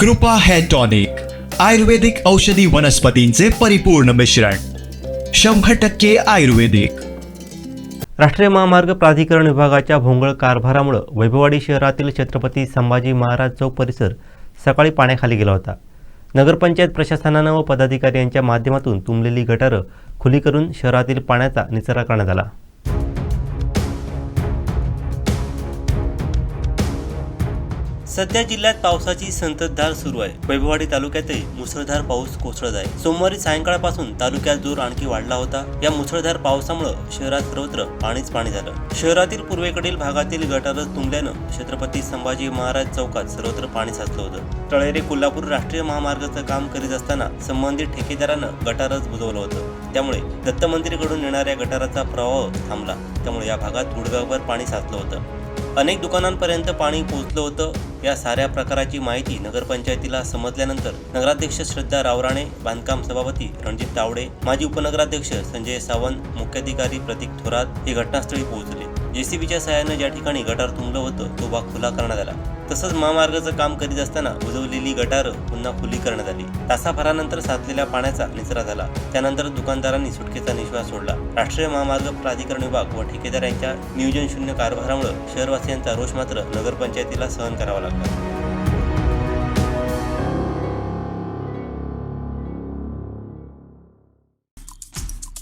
कृपा hair tonic आयुर्वेदिक औषधी वनस्पतींचे परिपूर्ण मिश्रण शंभर टक्के आयुर्वेदिक. राष्ट्रीय महामार्ग प्राधिकरण विभागाच्या भोंगळ कारभारामुळं वैभववाडी शहरातील छत्रपती संभाजी महाराज चौक परिसर सकाळी पाण्याखाली गेला होता. नगरपंचायत प्रशासनानं व पदाधिकारी यांच्या माध्यमातून तुंबलेली गटारं खुली करून शहरातील पाण्याचा निचरा करण्यात आला. सध्या जिल्ह्यात पावसाची संततधार सुरू आहे. वैभववाडी तालुक्यातही मुसळधार पाऊस कोसळत आहे. सोमवारी सायंकाळपासून तालुक्यात जोर आणखी वाढला होता. या मुसळधार पावसामुळे शहरात सर्वत्र पाणीच पाणी झालं. शहरातील पूर्वेकडील भागातील गटारच तुंबल्यानं छत्रपती संभाजी महाराज चौकात सर्वत्र पाणी साचलं होतं. तळेरे कोल्हापूर राष्ट्रीय महामार्गाचं काम करीत असताना संबंधित ठेकेदारानं गटारच बुजवलं होतं. त्यामुळे दत्त मंदिरकडून येणाऱ्या गटाराचा प्रवाह थांबला. त्यामुळे या भागात गुडगावभर पाणी साचलं होतं. अनेक दुकानांपर्यंत पाणी पोहोचलं होतं. या साऱ्या प्रकाराची माहिती नगरपंचायतीला समजल्यानंतर नगराध्यक्ष श्रद्धा रावराणे बांधकाम सभापती रणजित तावडे माजी उपनगराध्यक्ष संजय सावंत मुख्याधिकारी प्रतीक थोरात हे घटनास्थळी पोहोचले. जेसीबीच्या सहाय्यानं ज्या ठिकाणी गटार तुंबलं होतं तो भाग खुला करण्यात आला. तसंच महामार्गाचं काम करीत असताना बुजवलेली गटारं पुन्हा खुली करण्यात आली. तासाभरानंतर साचलेल्या पाण्याचा निचरा झाला. त्यानंतर दुकानदारांनी सुटकेचा निश्वास सोडला. राष्ट्रीय महामार्ग प्राधिकरण विभाग व ठेकेदार यांच्या नियोजनशून्य कारभारामुळे शहरवासियांचा रोष मात्र नगरपंचायतीला सहन करावा लागला.